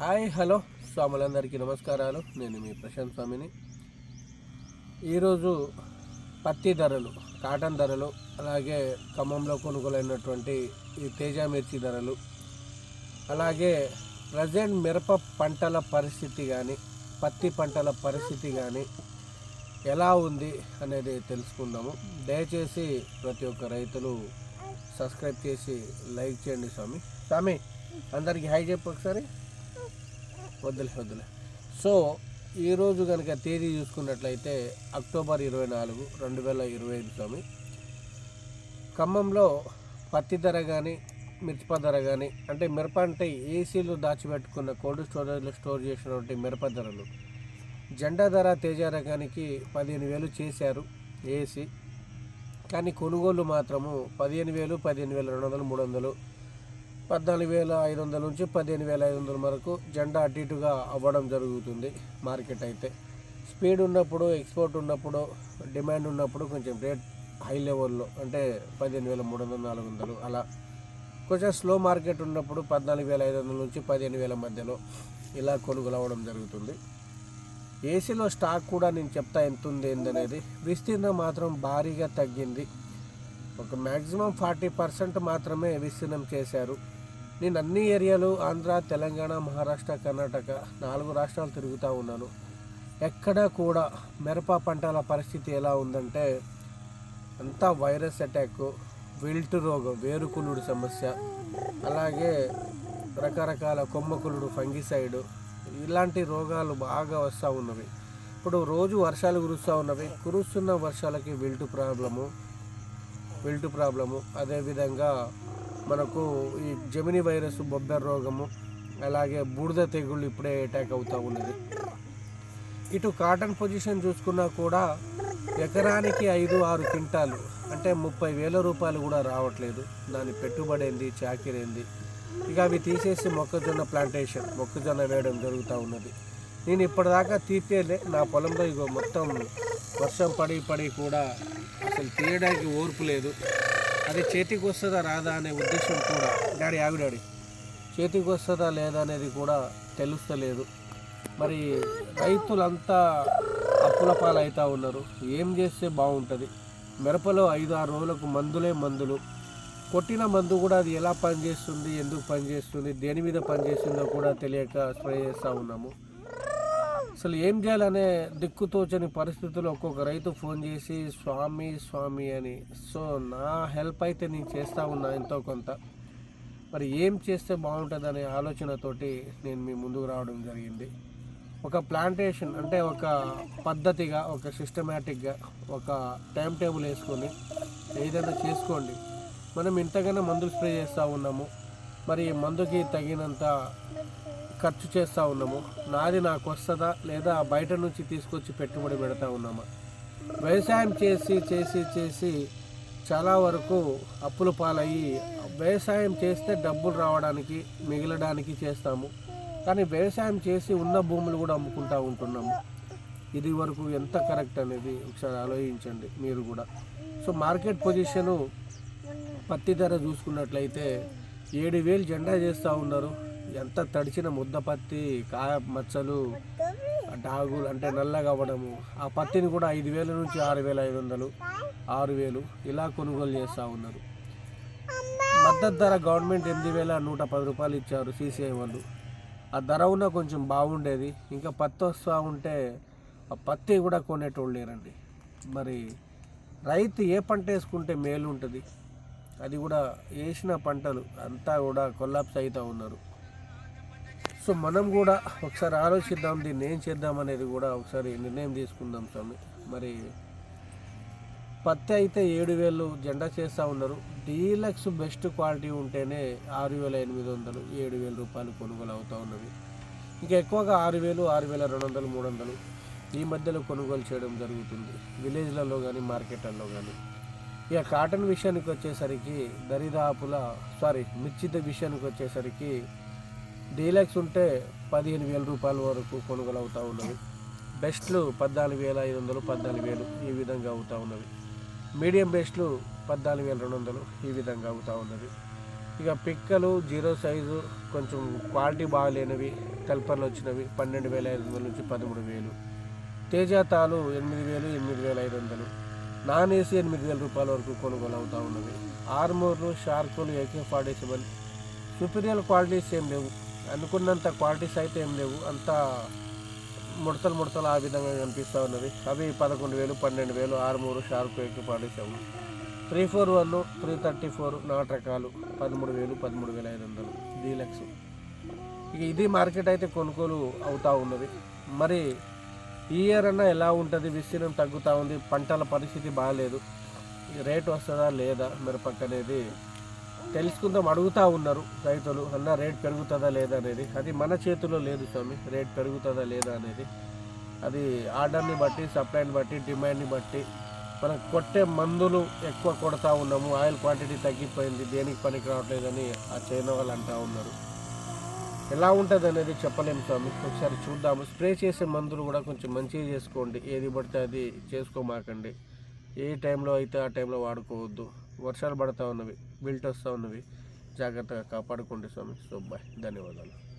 Hi hello. స్వాములందరికీ నమస్కారాలు. నేను మీ ప్రశాంత్ స్వామిని. ఈరోజు పత్తి ధరలు కాటన్ ధరలు అలాగే ఖమ్మంలో కొనుగోలైనటువంటి ఈ తేజ మిర్చి ధరలు అలాగే ప్రజెంట్ మిరప పంటల పరిస్థితి కానీ పత్తి పంటల పరిస్థితి కానీ ఎలా ఉంది అనేది తెలుసుకుందాము. దయచేసి ప్రతి ఒక్క రైతులు సబ్స్క్రైబ్ చేసి లైక్ చేయండి స్వామి. స్వామి అందరికీ హై చెప్పు ఒకసారి. వద్దులే వద్దులే. సో ఈరోజు కనుక తేదీ చూసుకున్నట్లయితే అక్టోబర్ ఇరవై నాలుగు రెండు వేల ఇరవై ఐదు స్వామి. ఖమ్మంలో పత్తి ధర కానీ మిరప ధర కానీ అంటే మిరప అంటే ఏసీలు దాచిపెట్టుకున్న కోల్డ్ స్టోరేజ్లో స్టోర్ చేసినటువంటి మిరప ధరలు. జెండా ధర తేజ రకానికి పదిహేను వేలు చేశారు ఏసీ. కానీ కొనుగోలు మాత్రము పదిహేను వేలు పదిహేను వేల రెండు వందలు మూడు వందలు పద్నాలుగు వేల ఐదు వందల నుంచి పదిహేను వేల ఐదు వందల వరకు జెండా అటు ఇటుగా అవ్వడం జరుగుతుంది మార్కెట్ అయితే. స్పీడ్ ఉన్నప్పుడు ఎక్స్పోర్ట్ ఉన్నప్పుడు డిమాండ్ ఉన్నప్పుడు కొంచెం రేట్ హై లెవెల్లో అంటే పదిహేను వేల మూడు వందలు నాలుగు వందలు అలా. కొంచెం స్లో మార్కెట్ ఉన్నప్పుడు పద్నాలుగు వేల ఐదు వందల నుంచి పదిహేను వేల మధ్యలో ఇలా కొనుగోలు అవ్వడం జరుగుతుంది. ఏసీలో స్టాక్ కూడా నేను చెప్తా ఎంత ఉంది ఏందనేది విస్తీర్ణం మాత్రం భారీగా తగ్గింది. ఒక మ్యాక్సిమం ఫార్టీ పర్సెంట్ మాత్రమే విస్తీర్ణం చేశారు. నేను అన్ని ఏరియాలు ఆంధ్ర తెలంగాణ మహారాష్ట్ర కర్ణాటక నాలుగు రాష్ట్రాలు తిరుగుతూ ఉన్నాను. ఎక్కడా కూడా మిరప పంటల పరిస్థితి ఎలా ఉందంటే అంతా వైరస్ అటాక్ విల్ట్ రోగం వేరుకులుడు సమస్య అలాగే రకరకాల కొమ్మకులుడు ఫంగిసైడ్ ఇలాంటి రోగాలు బాగా వస్తూ ఉన్నవి. ఇప్పుడు రోజు వర్షాలు కురుస్తూ ఉన్నవి. కురుస్తున్న వర్షాలకి విల్టు ప్రాబ్లము విల్టు ప్రాబ్లము. అదేవిధంగా మనకు ఈ జమిని వైరస్ బొబ్బెర రోగము అలాగే బూడిద తెగుళ్ళు ఇప్పుడే అటాక్ అవుతూ ఉన్నది. ఇటు కాటన్ పొజిషన్ చూసుకున్నా కూడా ఎకరానికి ఐదు ఆరు క్వింటాలు అంటే ముప్పై వేల రూపాయలు కూడా రావట్లేదు. దాని పెట్టుబడి ఏంది చాకిరేంది ఇక అవి తీసేసి మొక్కజొన్న ప్లాంటేషన్ మొక్కజొన్న వేయడం జరుగుతూ ఉన్నది. నేను ఇప్పటిదాకా తీపేలే నా పొలంలో ఇగో మొత్తం వర్షం పడి పడి కూడా అసలు తీయడానికి ఓర్పు లేదు. అది చేతికి వస్తుందా రాదా అనే ఉద్దేశం కూడా డాడీ ఆవిడాడి డాడీ. చేతికి వస్తుందా లేదా అనేది కూడా తెలుస్తలేదు. మరి రైతులంతా అప్పుల పాలవుతూ ఉన్నారు. ఏం చేస్తే బాగుంటుంది? మిరపలో ఐదు ఆరు రోజులకు మందులే మందులు. కొట్టిన మందు కూడా అది ఎలా పనిచేస్తుంది? ఎందుకు పనిచేస్తుంది? దేని మీద పనిచేస్తుందో కూడా తెలియక స్ప్రే చేస్తూ ఉన్నాము. అసలు ఏం చేయాలనే దిక్కుతోచని పరిస్థితుల్లో ఒక్కొక్క రైతు ఫోన్ చేసి స్వామి స్వామి అని. సో నా హెల్ప్ అయితే నేను చేస్తూ ఉన్నా ఎంతో కొంత. మరి ఏం చేస్తే బాగుంటుంది అనే ఆలోచనతోటి నేను మీ ముందుకు రావడం జరిగింది. ఒక ప్లాంటేషన్ అంటే ఒక పద్ధతిగా ఒక సిస్టమేటిక్గా ఒక టైం టేబుల్ వేసుకొని ఏదైనా చేసుకోండి. మనం ఇంతగానో మందులు స్ప్రే చేస్తూ ఉన్నాము. మరి మందుకి తగినంత ఖర్చు చేస్తూ ఉన్నాము. నాది నాకు వస్తుందా లేదా బయట నుంచి తీసుకొచ్చి పెట్టుబడి పెడతా ఉన్నామా? వ్యవసాయం చేసి చేసి చేసి చాలా వరకు అప్పుల పాలయ్యి వ్యవసాయం చేస్తే డబ్బులు రావడానికి మిగలడానికి చేస్తాము. కానీ వ్యవసాయం చేసి ఉన్న భూములు కూడా అమ్ముకుంటూ ఉంటున్నాము. ఇది వరకు ఎంత కరెక్ట్ అనేది ఒకసారి ఆలోచించండి మీరు కూడా. సో మార్కెట్ పొజిషను పత్తి ధర చూసుకున్నట్లయితే ఏడు వేలు జెండా చేస్తూ ఉన్నారు. ఎంత తడిచిన ముద్ద పత్తి కాయ మచ్చలు డాగులు అంటే నల్లగా అవ్వడము. ఆ పత్తిని కూడా ఐదు వేల నుంచి ఆరు వేల ఐదు వందలు ఆరు వేలు ఇలా కొనుగోలు చేస్తూ ఉన్నారు. మద్దతు ధర గవర్నమెంట్ ఎనిమిది వేల నూట పది రూపాయలు ఇచ్చారు సీసీఐ వాళ్ళు. ఆ ధర ఉన్న కొంచెం బాగుండేది. ఇంకా పత్తి వస్తూ ఉంటే ఆ పత్తి కూడా కొనేటోళ్ళు లేరండి. మరి రైతు ఏ పంట వేసుకుంటే మేలు ఉంటుంది అది కూడా వేసిన పంటలు అంతా కూడా కొల్లాప్స్ అవుతూ ఉన్నారు. సో మనం కూడా ఒకసారి ఆలోచిద్దాం దీన్ని ఏం చేద్దాం అనేది కూడా ఒకసారి నిర్ణయం తీసుకుందాం స్వామి. మరి పత్తి అయితే ఏడు వేలు జెండా చేస్తూ ఉన్నారు. డీలక్స్ బెస్ట్ క్వాలిటీ ఉంటేనే ఆరు వేల ఎనిమిది వందలు ఏడు వేల రూపాయలు కొనుగోలు అవుతూ ఉన్నవి ఇంకా ఎక్కువగా ఆరు వేలు ఆరు వేల రెండు వందలు మూడు వందలు ఈ మధ్యలో కొనుగోలు చేయడం జరుగుతుంది. విలేజ్లలో కానీ మార్కెట్లలో కానీ ఇక కాటన్ విషయానికి వచ్చేసరికి దరిదాపుల సారీ మిర్చి విషయానికి వచ్చేసరికి డీలక్స్ ఉంటే పదిహేను వేల రూపాయల వరకు కొనుగోలు అవుతూ ఉన్నవి. బెస్ట్లు పద్నాలుగు వేల ఐదు వందలు పద్నాలుగు వేలు ఈ విధంగా అవుతూ ఉన్నవి. మీడియం బెస్ట్లు పద్నాలుగు వేల రెండు వందలు ఈ విధంగా అవుతూ ఉన్నవి. ఇక పిక్కలు జీరో సైజు కొంచెం క్వాలిటీ బాగాలేనివి కల్పనలు వచ్చినవి పన్నెండు వేల ఐదు వందల నుంచి పదమూడు వేలు. తేజాతాలు ఎనిమిది వేలు ఎనిమిది వేల ఐదు వందలు. నాన్ ఏసీ ఎనిమిది వేల రూపాయల వరకు కొనుగోలు అవుతూ ఉన్నవి. ఆర్మూర్లు షార్కులు AK forty seven. Superior qualities ఏం లేవు. అనుకున్నంత క్వాలిటీస్ అయితే ఏం లేవు. అంతా ముడతలు ముడతలు ఆ విధంగా కనిపిస్తూ ఉన్నవి అవి పదకొండు వేలు పన్నెండు వేలు ఆరు మూడు sharp AK పాడేసాము three four one three thirty four నాటు రకాలు పదమూడు వేలు పదమూడు వేల ఐదు వందలు డీలక్స్ ఇక ఇది మార్కెట్ అయితే కొనుగోలు అవుతూ ఉన్నది. మరి ఈ ఇయర్ అన్నా ఎలా ఉంటుంది? విస్తీర్ణం తగ్గుతూ ఉంది. పంటల పరిస్థితి బాగాలేదు రేటు రేట్ వస్తుందా లేదా? మిరపక్క అనేది తెలుసుకుందాం అడుగుతూ ఉన్నారు రైతులు అన్న రేట్ పెరుగుతుందా లేదా అనేది. అది మన చేతిలో లేదు స్వామి రేట్ పెరుగుతుందా లేదా అనేది. అది ఆర్డర్ని బట్టి సప్లైని బట్టి డిమాండ్ని బట్టి మనం కొట్టే మందులు ఎక్కువ కొడతా ఉన్నాము ఆయిల్ క్వాంటిటీ తగ్గిపోయింది దేనికి పనికి రావట్లేదని ఆ చైనా వాళ్ళు అంటూ ఉన్నారు. ఎలా ఉంటుంది అనేది చెప్పలేము స్వామి. ఒకసారి చూద్దాము. స్ప్రే చేసే మందులు కూడా కొంచెం మంచిగా చేసుకోండి. ఏది పడితే అది చేసుకోమాకండి. ఏ టైంలో అయితే ఆ టైంలో వాడుకోవద్దు. వర్షాలు పడుతూ ఉన్నవి బిల్ట్ వస్తూ ఉన్నవి. జాగ్రత్తగా కాపాడుకోండి స్వామి. సో బాయ్ ధన్యవాదాలు.